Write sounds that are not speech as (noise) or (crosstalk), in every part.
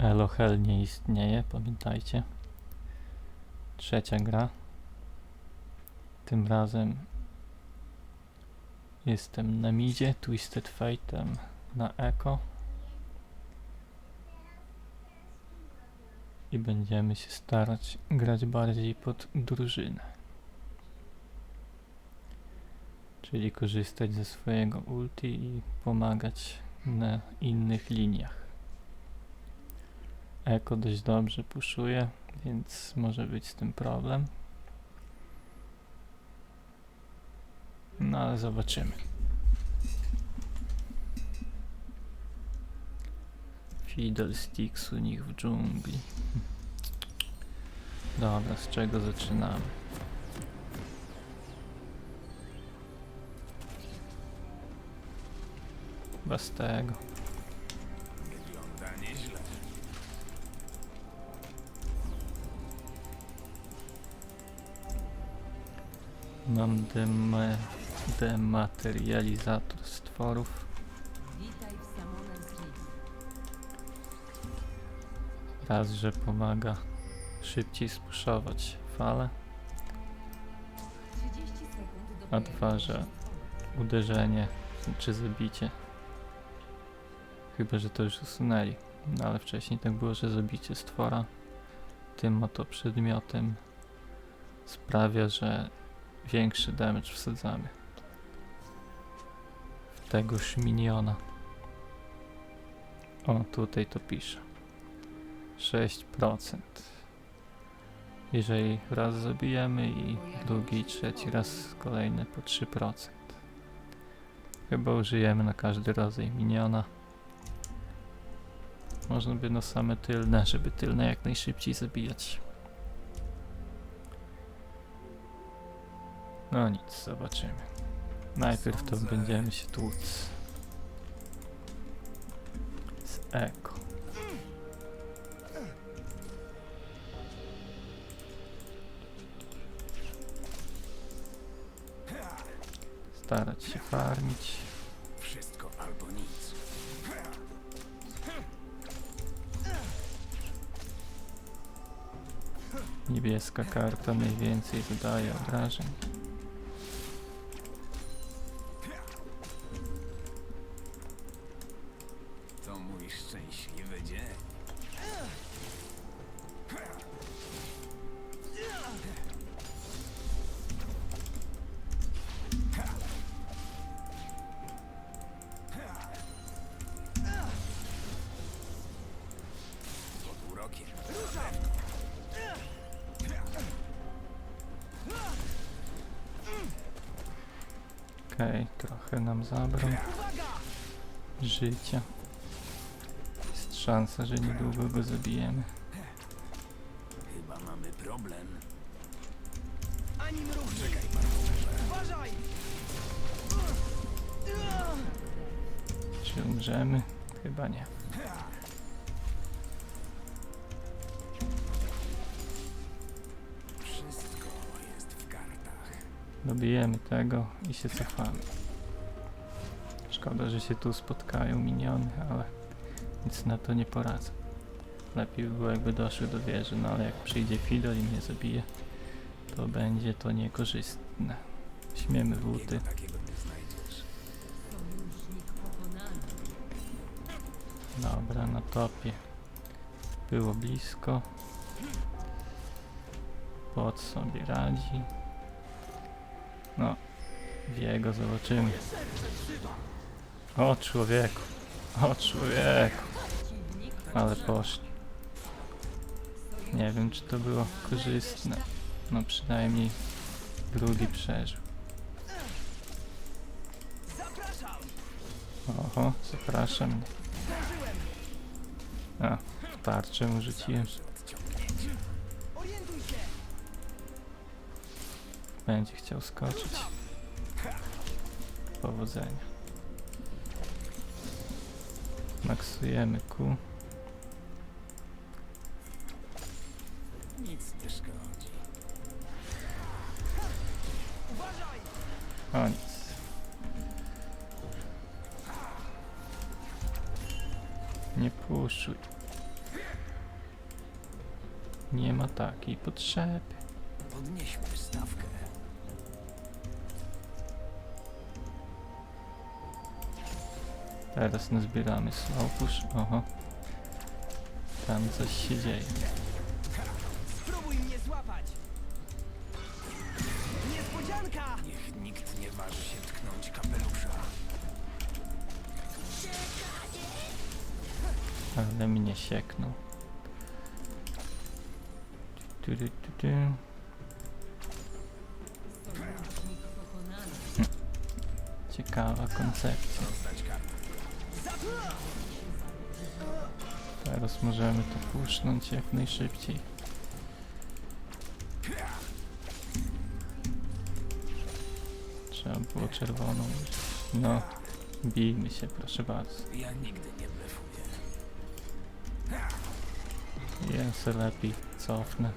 Elohel nie istnieje, pamiętajcie. Trzecia gra. Tym razem jestem na midzie, Twisted Fate'em na Echo. I będziemy się starać grać bardziej pod drużynę. Czyli korzystać ze swojego ulti i pomagać na innych liniach. Eko dość dobrze puszuje, więc może być z tym problem. No ale zobaczymy. Fiddlesticks u nich w dżungli. Dobra, z czego zaczynamy? Chyba z tego. Mam dem dematerializator stworów. Raz, że pomaga szybciej spuszować fale, 30 sekund do A dwa, że uderzenie czy zabicie. Chyba, że to już usunęli. No ale wcześniej tak było, że zabicie stwora tym oto przedmiotem sprawia, że większy damage wsadzamy w tegoż miniona. O, tutaj to pisze. 6%. Jeżeli raz zabijemy i drugi i trzeci raz kolejny po 3%. Chyba użyjemy na każdy rodzaj miniona. Można by na same tylne, żeby tylne jak najszybciej zabijać. No nic, zobaczymy. Najpierw to będziemy się tłuc. Z eko. Starać się farmić. Wszystko albo nic. Niebieska karta najwięcej wydaje obrażeń. Życia. Jest szansa, że niedługo go zabijemy. Chyba mamy problem. Ani mrówki! Czekaj. Uważaj! Czy umrzemy? Chyba nie. Wszystko jest w kartach. Dobijemy tego i się cofamy. Szkoda, że się tu spotkają miniony, ale nic na to nie poradzę. Lepiej by było jakby doszły do wieży, no ale jak przyjdzie Fidel i mnie zabije, to będzie to niekorzystne. Śmiemy w pokonany. Dobra, na topie. Było blisko. Pod sobie radzi. No, wie go zobaczymy. O człowieku, o człowieku, ale poszli. Nie wiem, czy to było korzystne. No przynajmniej drugi przeżył. Oho, zapraszam mnie. A, tarczę mu rzuciłem. Będzie chciał skoczyć. Powodzenia. Maksujemy Q. Nic nie szkodzi. Uważaj! O nic. Nie puszuj. Nie ma takiej potrzeby. Teraz nazbieramy slowpush. Oho. Tam coś się dzieje. Spróbuj mnie złapać! Niespodzianka! Niech nikt nie waży się tknąć kapelusza. Ale mnie sieknął. Tu, tu, tu, tu. Ciekawa koncepcja. Teraz możemy to pusznąć jak najszybciej. Trzeba było czerwoną. No, bijmy się, proszę bardzo. Ja nigdy nie blefuję. Ja se lepiej cofnę.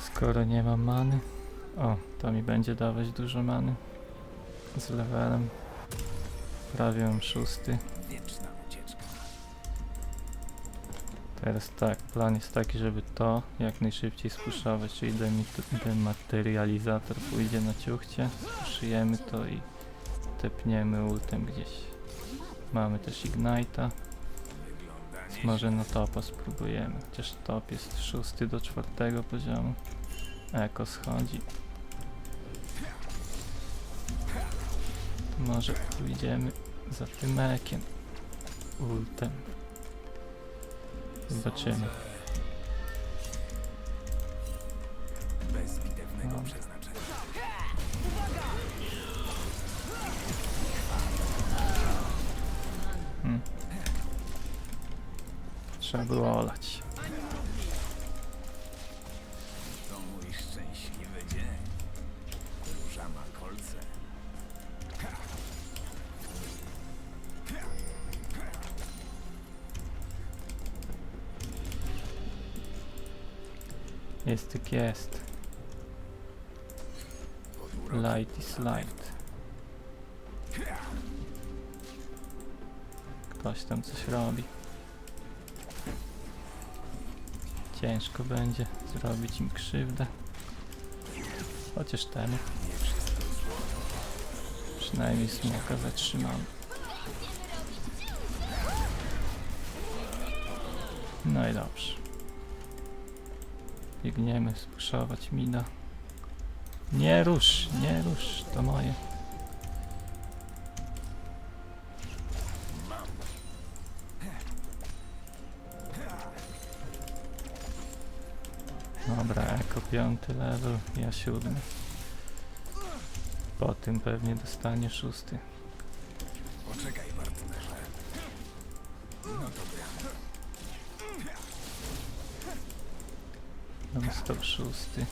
Skoro nie mam many. O, to mi będzie dawać dużo many. Z levelem. Prawie mam szósty. Teraz tak, plan jest taki, żeby to jak najszybciej spuszować, czyli dematerializator pójdzie na ciuchcie, spuszujemy to i tepniemy ultem gdzieś. Mamy też Ignite'a, nie. może na topa spróbujemy, chociaż top jest szósty do czwartego poziomu. Eko schodzi. To może pójdziemy za tym ekiem. Ultem. Zobaczymy. Bez bitewnego No. przeznaczenia. Hmm. Trzeba było olać. Jak jest. Light is light. Ktoś tam coś robi. Ciężko będzie zrobić im krzywdę. Chociaż temu. Przynajmniej smoka zatrzymamy. No i dobrze. Biegniemy spuszować mina. Nie rusz, nie rusz, to moje. Dobra, jako piąty level, ja siódmy. Po tym pewnie dostanie szósty. Poczekaj, partnerze. No stop szósty.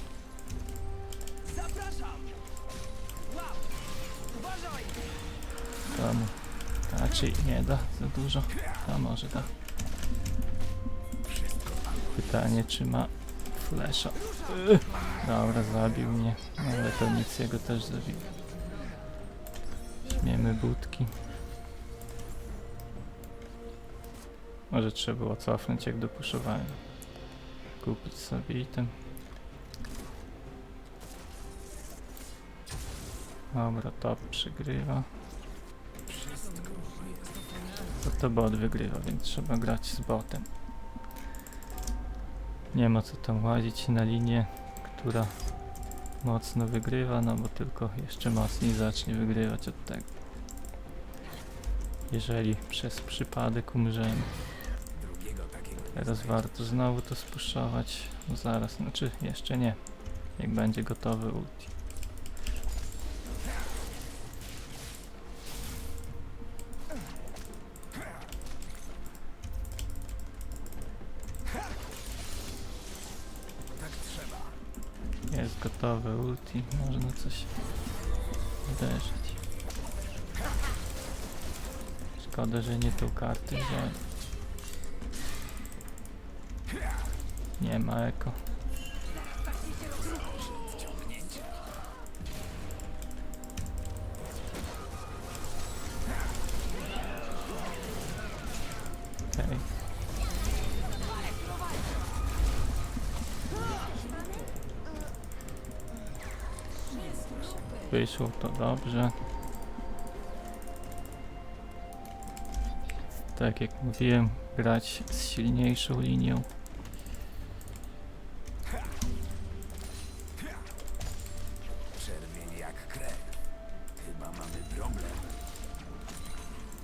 Zapraszam! Łap! Uważaj! Komu? Raczej nie da za dużo. A może da. Pytanie czy ma flesza. Ugh. Dobra, zabił mnie. Ale to nic jego też zabił. Śmiemy budki. Może trzeba było cofnąć jak dopuszczowałem. Kupić sobie item. Dobra, top przegrywa. To to bot wygrywa, więc trzeba grać z botem. Nie ma co tam łazić na linię, która mocno wygrywa, no bo tylko jeszcze mocniej zacznie wygrywać od tego. Jeżeli przez przypadek umrzemy. Teraz warto znowu to spuszować. No zaraz, znaczy jeszcze nie. Jak będzie gotowy ulti. Jest gotowe ulti, można coś uderzyć. Szkoda, że nie tą kartę wziąłem. Nie ma eko. Wyszło to dobrze. Tak jak mówiłem, grać z silniejszą linią.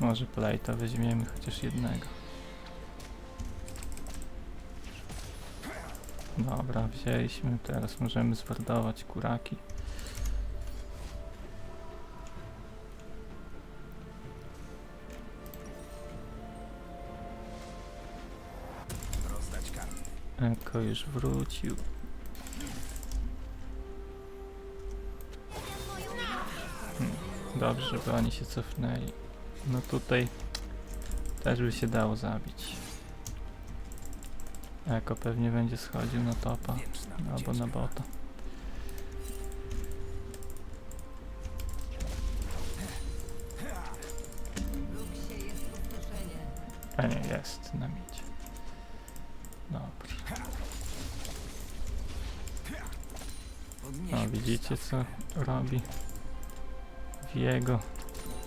Może plejta weźmiemy chociaż jednego. Dobra, wzięliśmy. Teraz możemy zwardować kuraki. Eko już wrócił. Hmm, Dobrze, żeby oni się cofnęli. No tutaj też by się dało zabić. Eko pewnie będzie schodził na topa albo na bota. A nie, jest na midzie. Podnieśmy No widzicie co robi? Wiego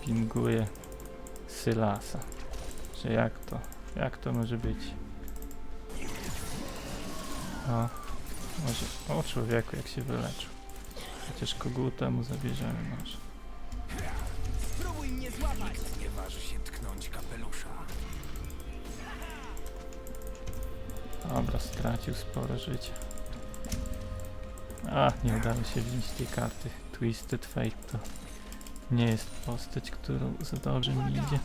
pinguje Sylasa. Że jak to? Jak to może być? O, może... O człowieku jak się wyleczył. Chociaż koguta mu zabierzemy może. Spróbuj mnie złapać! Nie waży się tknąć kapelusza. Dobra, stracił sporo życia. A, nie udało się wziąć tej karty. Twisted Fate to nie jest postać, którą za dobrze mi idzie.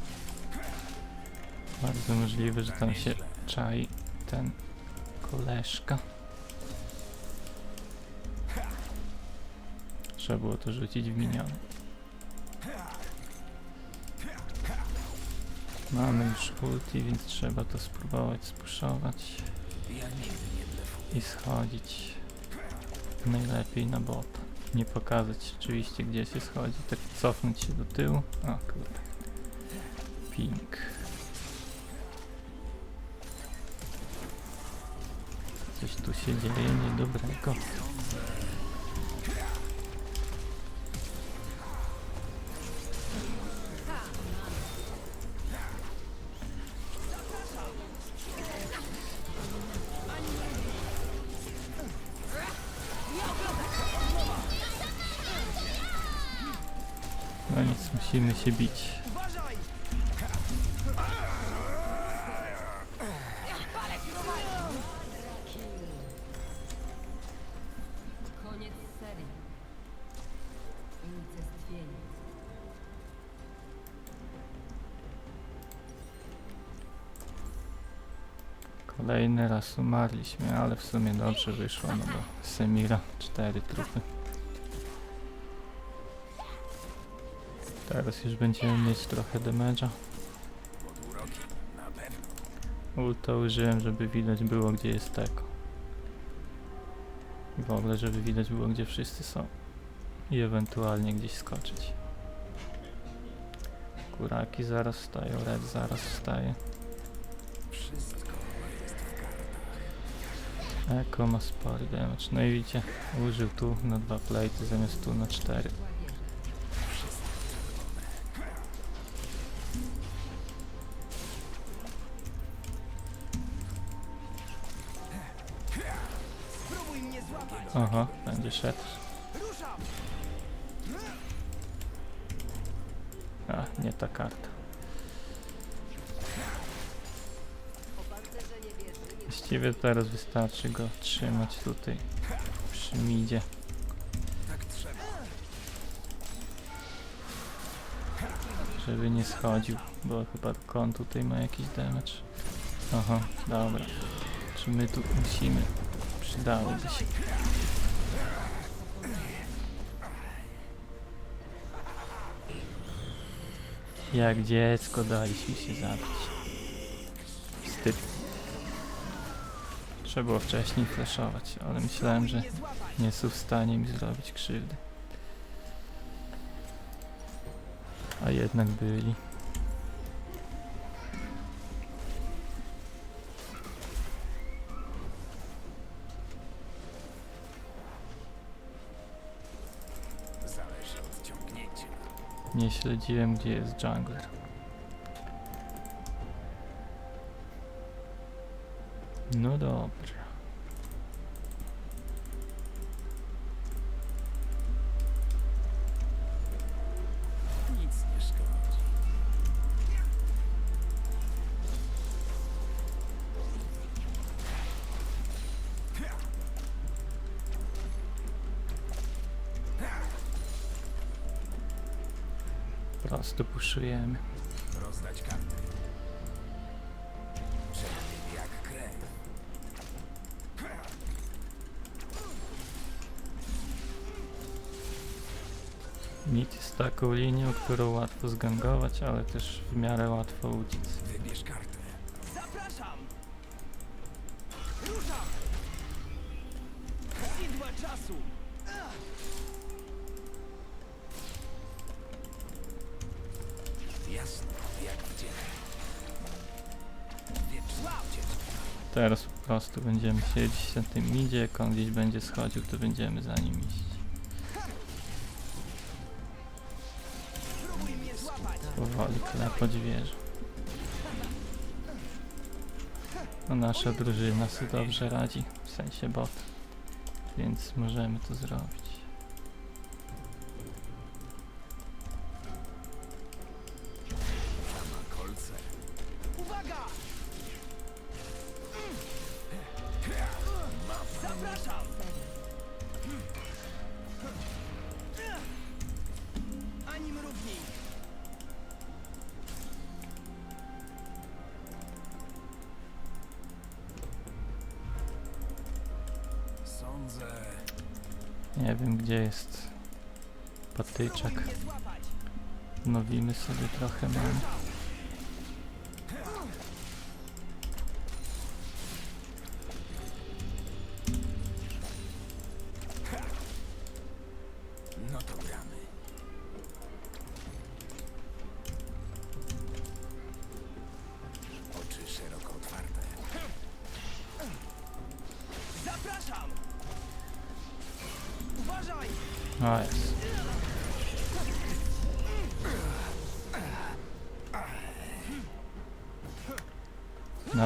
Bardzo możliwe, że tam się czai ten koleżka. Trzeba było to rzucić w miniony. Mamy już ulti, więc trzeba to spróbować spuszować i schodzić najlepiej na bota. Nie pokazać oczywiście gdzie się schodzi, tak cofnąć się do tyłu. O kurde. Pink. Coś tu się dzieje niedobrego. No nic, musimy się bić. Koniec serii. Unicestwienie. Kolejny raz umarliśmy, ale w sumie dobrze wyszło, no bo Semira, cztery trupy. Teraz już będziemy mieć trochę damage'a. Ulta użyłem, żeby widać było gdzie jest Teko. I w ogóle, żeby widać było gdzie wszyscy są. I ewentualnie gdzieś skoczyć. Kuraki zaraz wstają, Red zaraz wstaje. Eko ma spory damage. No i widzicie, użył tu na dwa plate zamiast tu na cztery. Ruszam! A, nie ta karta. Właściwie teraz wystarczy go trzymać tutaj przy midzie. Żeby nie schodził, bo chyba kon tutaj ma jakiś damage. Aha, dobra. Czy my tu musimy? Przydałoby się. Jak dziecko daliśmy się zabić. Wstyd. Trzeba było wcześniej flashować, ale myślałem, że nie są w stanie mi zrobić krzywdy. A jednak byli. Nie śledziłem, gdzie jest jungler. No dobrze. Prosto puszujemy. Rozdać karty. Jak krew. Mit jest taką linią, którą łatwo zgangować, ale też w miarę łatwo uciec. Będziemy siedzieć na tym midzie, jak on gdzieś będzie schodził, to będziemy za nim iść. Powoli klepać wieżę. No nasza drużyna sobie dobrze radzi, w sensie bot. Więc możemy to zrobić.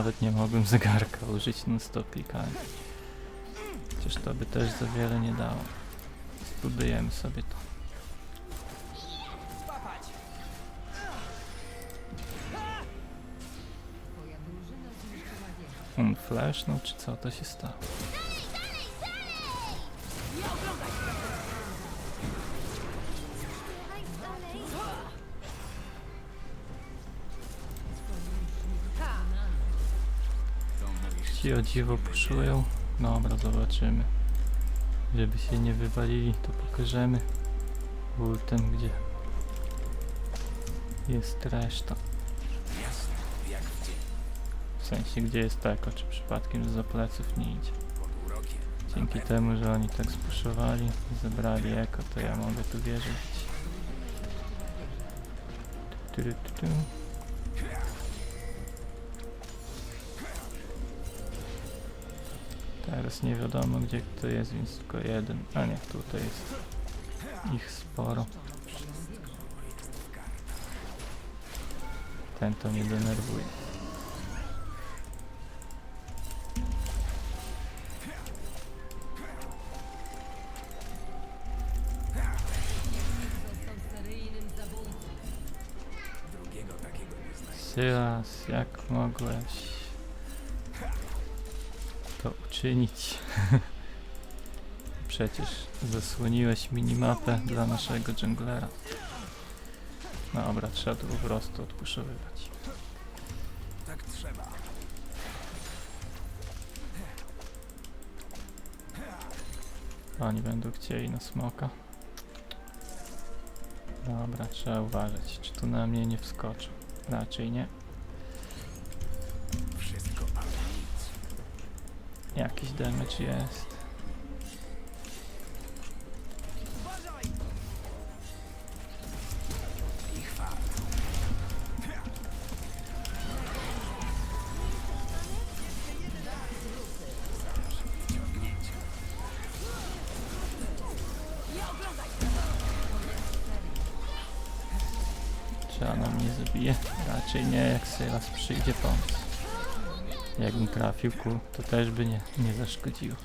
Nawet nie mogłem zegarka użyć non stop klikania. Chociaż to by też za wiele nie dało. Spróbujemy sobie to. On flashnął, czy co to się stało? Ci o dziwo puszują. Dobra, zobaczymy. Żeby się nie wywalili, to pokażemy ultem, gdzie jest reszta. W sensie, gdzie jest tako, czy przypadkiem za pleców nie idzie. Dzięki temu, że oni tak spuszowali, zebrali eko, to ja mogę tu wierzyć. Tu, tu, tu, tu. Teraz nie wiadomo gdzie kto jest, więc tylko jeden. A nie, tutaj jest ich sporo. Ten to mnie denerwuje. Sylas, jak mogłeś to uczynić? (laughs) Przecież zasłoniłeś minimapę dla naszego junglera. Dobra, trzeba to po prostu odpuszowywać. Tak trzeba. Oni będą chcieli na smoka. Dobra, trzeba uważać, czy tu na mnie nie wskoczą. Raczej nie. Jakiś damage jest. Czy ona mnie zabije? Raczej nie, jak Sylas przyjdzie pomóc. Jakbym trafił ku, to też by nie, nie zaszkodziło.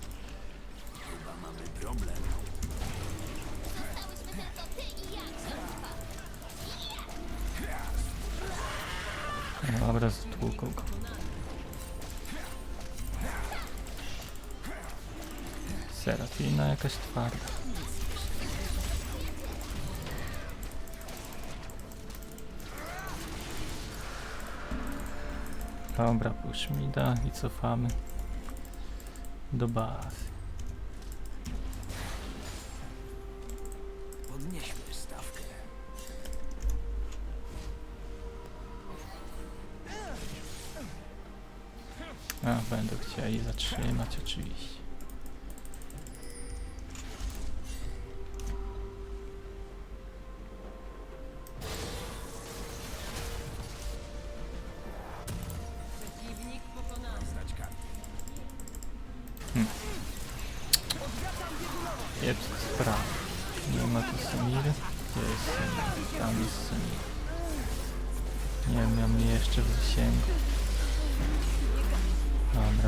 Dobra, push mi da i cofamy do bazy. Podnieśmy stawkę. A, będą chcieli zatrzymać oczywiście.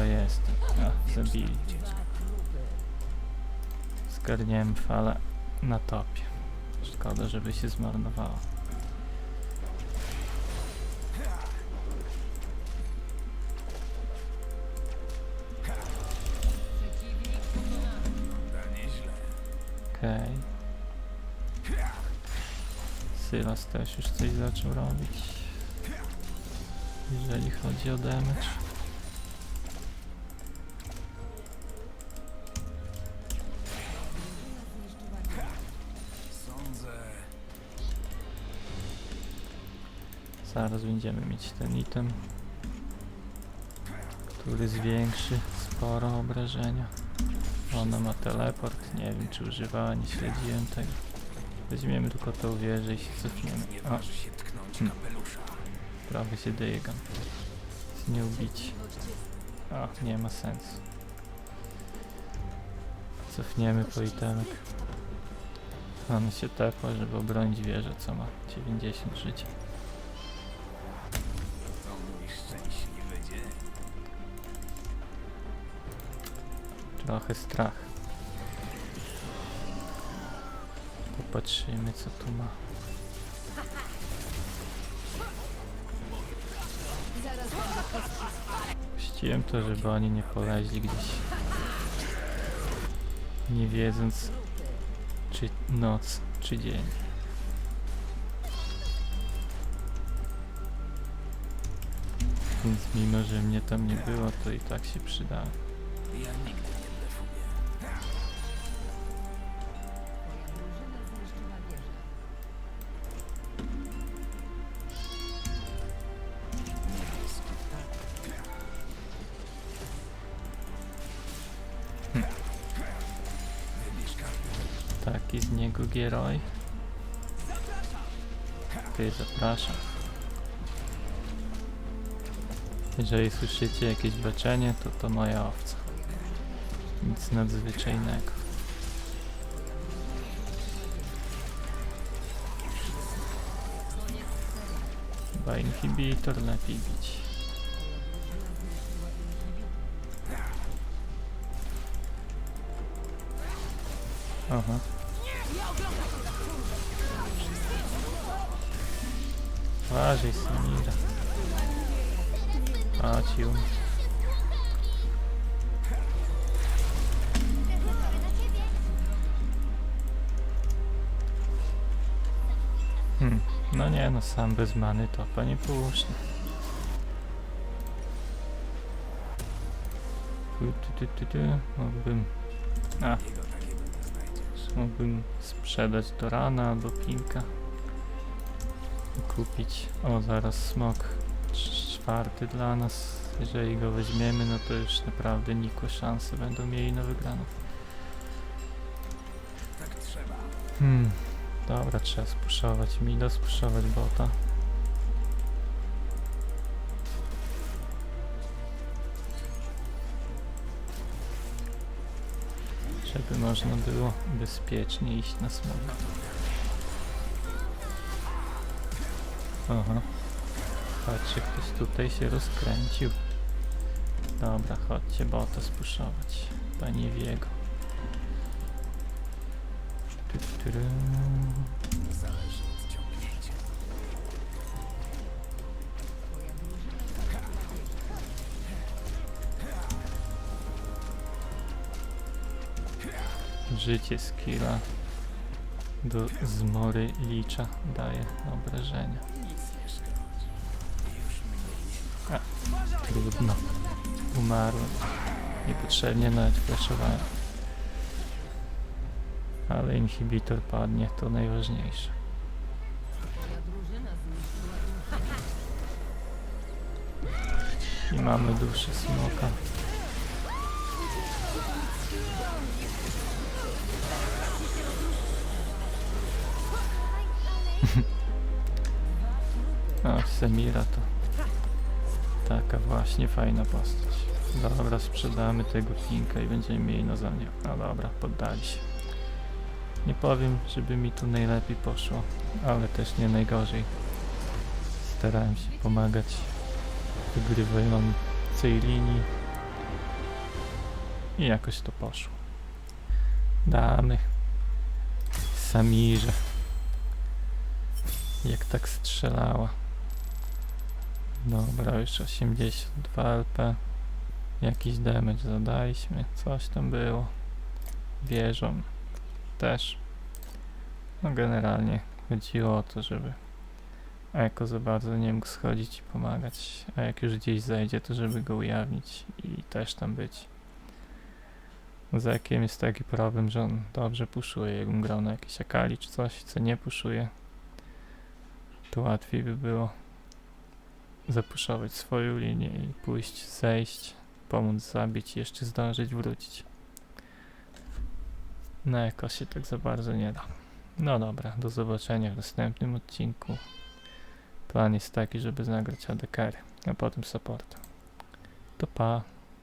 Jestem. A, zabili. Zgarniemy falę na topie. Szkoda, żeby się nieźle. Okej. Sylas też już coś zaczął robić. Jeżeli chodzi o damage. Zaraz będziemy mieć ten item, który zwiększy sporo obrażenia. Ona ma teleport, nie wiem czy używała, nie śledziłem tego. Weźmiemy tylko tą wieżę i się cofniemy. Nie O, kapelusza. prawie się dejegam. Z nie ubić. O, nie ma sensu. Cofniemy po itemek. On się tepła, żeby obronić wieżę, co ma 90 życia. Trochę strach. Popatrzymy co tu ma. Puściłem to, żeby oni nie poleźli gdzieś. Nie wiedząc czy noc, czy dzień. Więc mimo, że mnie tam nie było, to i tak się przydało. Gieroj. Ty zapraszam. Jeżeli słyszycie jakieś beczenie, to to moja owca. Nic nadzwyczajnego. Chyba inhibitor lepiej bić. Aha. Uważaj, Samira. Chodź, Jum. Hmm. No nie, no sam bez many topa nie puszczę. Tu, tu, tu, tu, tu. Mógłbym... A, mógłbym sprzedać do rana albo pinka. I kupić... O, zaraz smok cz- czwarty dla nas. Jeżeli go weźmiemy, no to już naprawdę nikłe szanse będą mieli na wygraną. Tak trzeba. Hmm, dobra, trzeba spuszować mida, spuszować bota. Żeby można było bezpiecznie iść na smok. Aha. Patrzcie, ktoś tutaj się rozkręcił. Dobra, chodźcie bota spuszować. Panie Wiego. Życie skilla do zmory licza daje obrażenia. Nie Trudno. Umarłem. Niepotrzebnie nawet flashowałem. Ale inhibitor padnie, to najważniejsze. I mamy duszę smoka. (laughs) O, Semira to taka właśnie fajna postać. Dobra, sprzedamy tego pinka i będziemy mieli na zamiar. No dobra, poddali się. Nie powiem, żeby mi tu najlepiej poszło, ale też nie najgorzej. Starałem się pomagać wygrywającej linii i jakoś to poszło. Damy Samirze. Jak tak strzelała. Dobra, już 82 LP. Jakiś damage zadaliśmy. Coś tam było. Wieżą też. No generalnie chodziło o to, żeby Eko za bardzo nie mógł schodzić i pomagać, a jak już gdzieś zejdzie, to żeby go ujawnić i też tam być. Z Ekiem jest taki problem, że on dobrze puszuje, jakbym grał na jakieś Akali czy coś, co nie puszuje, to łatwiej by było zapuszować swoją linię i pójść, zejść, pomóc zabić i jeszcze zdążyć wrócić. Na Eko się tak za bardzo nie da. No dobra, do zobaczenia w następnym odcinku. Plan jest taki, żeby zagrać ADK, a potem support. To pa.